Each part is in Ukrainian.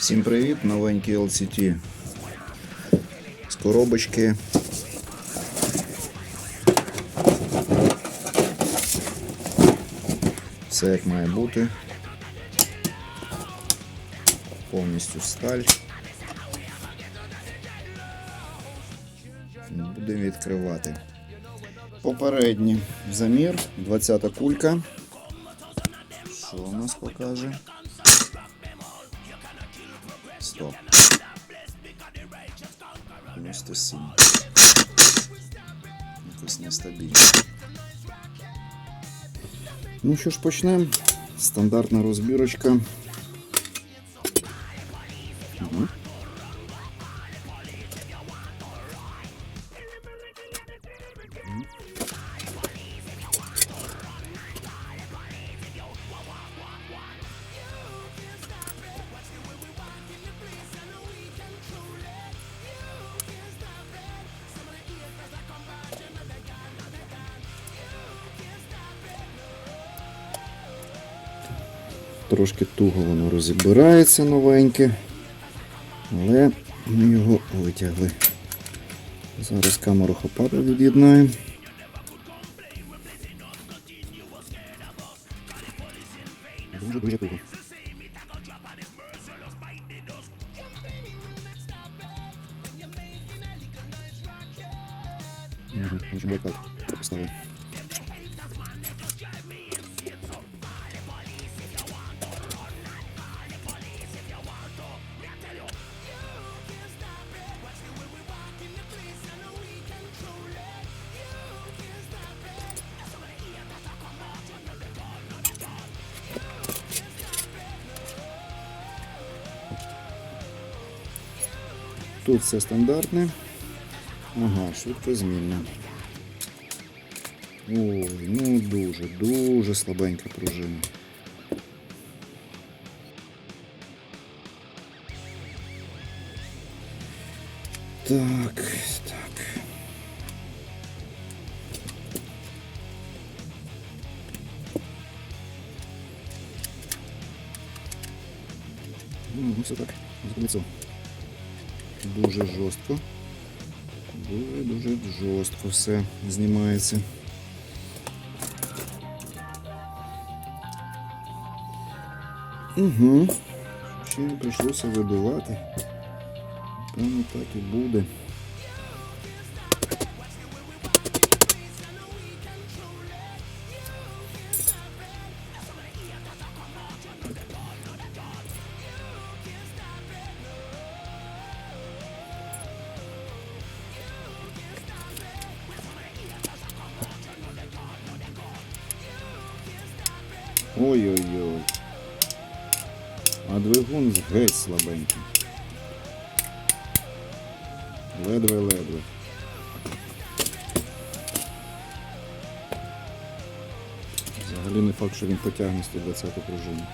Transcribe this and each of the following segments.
Всім привіт, новенький LCT з коробочки. Все як має бути. Повністю сталь. Будемо відкривати. Попередній замір, 20 кулька. Що у нас покаже? Стоп. 97. Якось нестабільно. Ну що ж, почнемо. Стандартна розбірочка. Трошки туго воно розібирається новеньке, але ми його витягли. Зараз камеру хопата від'єднаємо. Дуже дуже туго. Угу, дуже Тут все стандартне. Ага, швидкозмінне. Ой, ну дуже, дуже слабенька пружина. Так, так. Ну, все так, лицом. Дуже жорстко. Дуже-дуже жорстко все знімається. Угу. Ще не прийшлося вибивати. Певно так і буде. Ой-ой-ой. А двигун геть слабенький. Ледве-ледве. Взагалі не факт, що він потягне 120 пружину.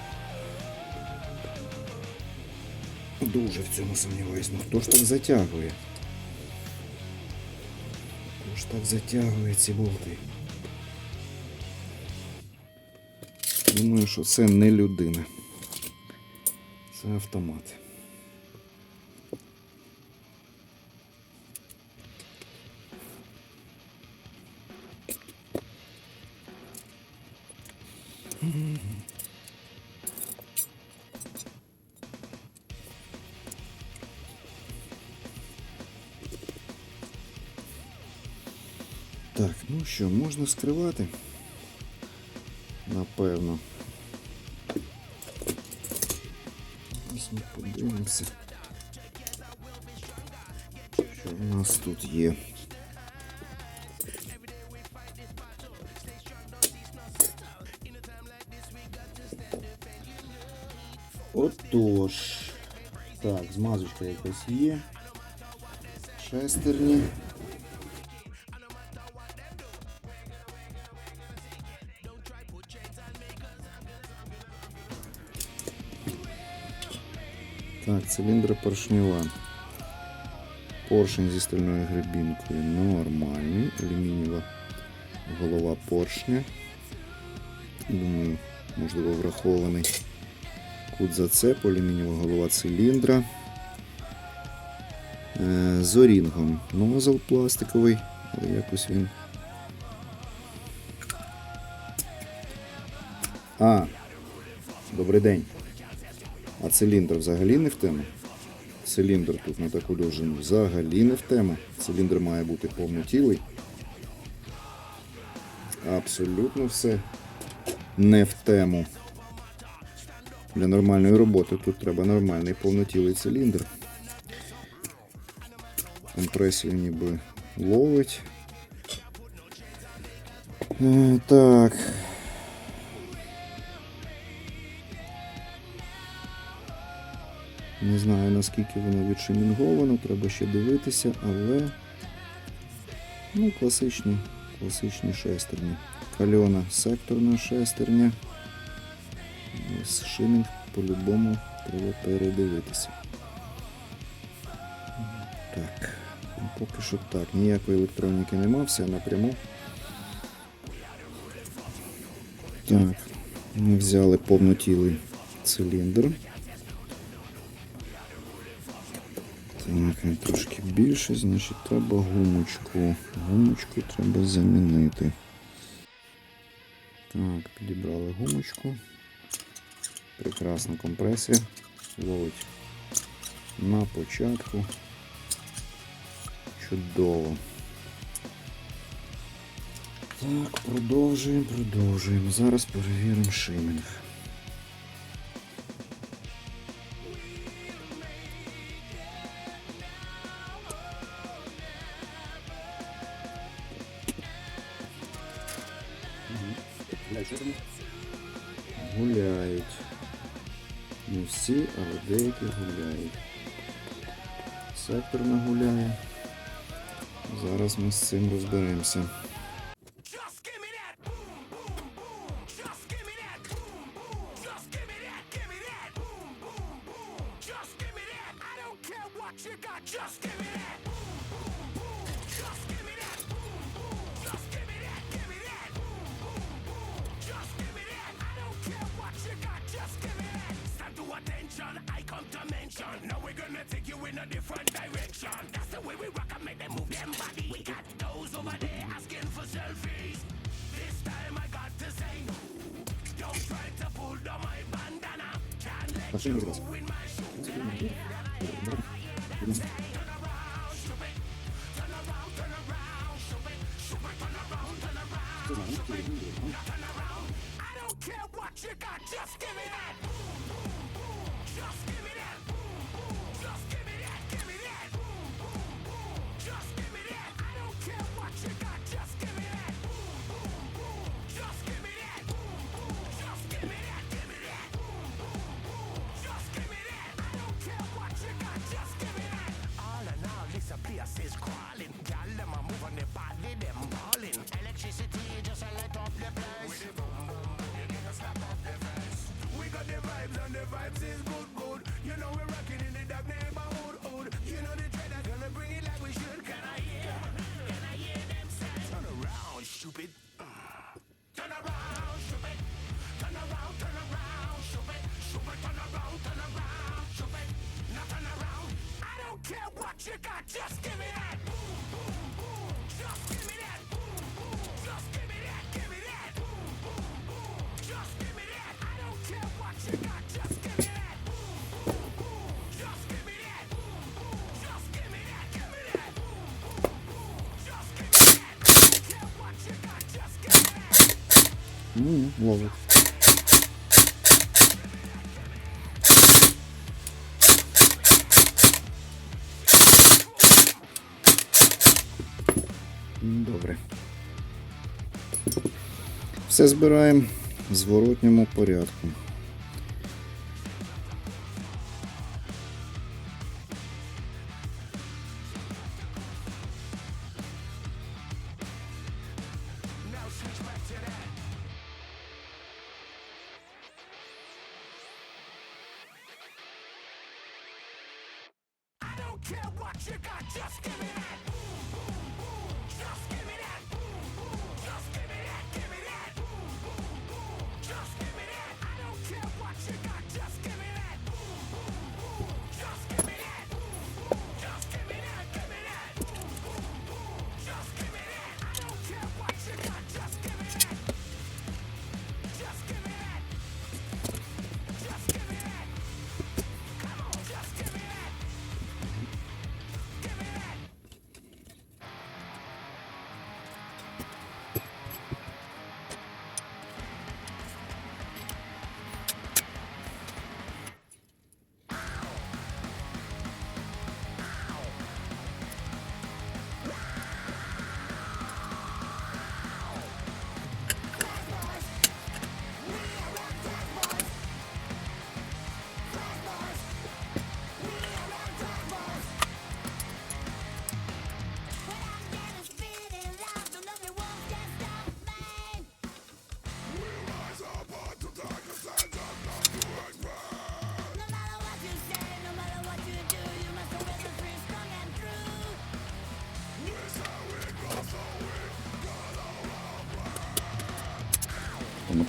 Дуже в цьому сумніваюсь. Ну хто ж так затягує? Хто ж так затягує ці болти? Що це не людина. Це автомат. Так, ну що, можна скривати? Напевно. Ось ми подивимося. Що в нас тут є? Отож. Так, змазочка якась є. Шестерні. Так, циліндри поршнева. Поршень зі стальною грибінкою нормальний. Алюмінієва голова поршня. Думаю, можливо, врахований кут зацеп, алюмінієва голова циліндра. Е, з орінгом. Нозел пластиковий, але якось він. А, добрий день. А циліндр взагалі не в тему. Циліндр тут на таку довжину взагалі не в тему. Циліндр має бути повнотілий. Абсолютно все не в тему. Для нормальної роботи тут треба нормальний повнотілий циліндр. Компресію ніби ловить. Е, так, Не знаю наскільки воно відшемінговано, треба ще дивитися, але ну, класичні, класичні шестерні. Кальона секторна шестерня. Ось Шининг по-любому треба передивитися. Так, ну, поки що так. Ніякої електроніки нема, все напряму. Так, ми взяли повнотілий циліндр. він трошки більше, значить треба гумочку. Гумочку треба замінити. Так, Підібрали гумочку. Прекрасна компресія. Ловить на початку. Чудово. Так, продовжуємо, продовжуємо. Зараз перевіримо шимінг. Не всі, але деякі гуляють. Сектор нагуляє. Зараз ми з цим розберемося. different. Ну, ловить. Добре. Все збираємо в зворотньому порядку. got you got, just give it up.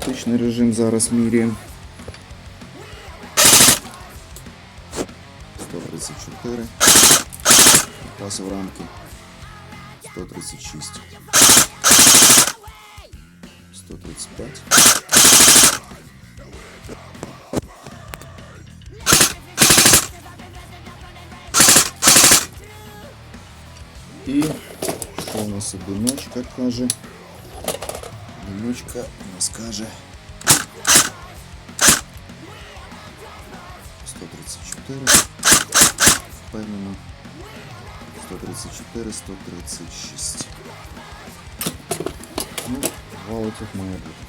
Автоматичний режим зараз міряємо. 134. Якраз в рамки. 136. 135. І що у нас одиночка каже? у нас каже 134. Впевнено. 134, 136. Ну, два оцих має бути.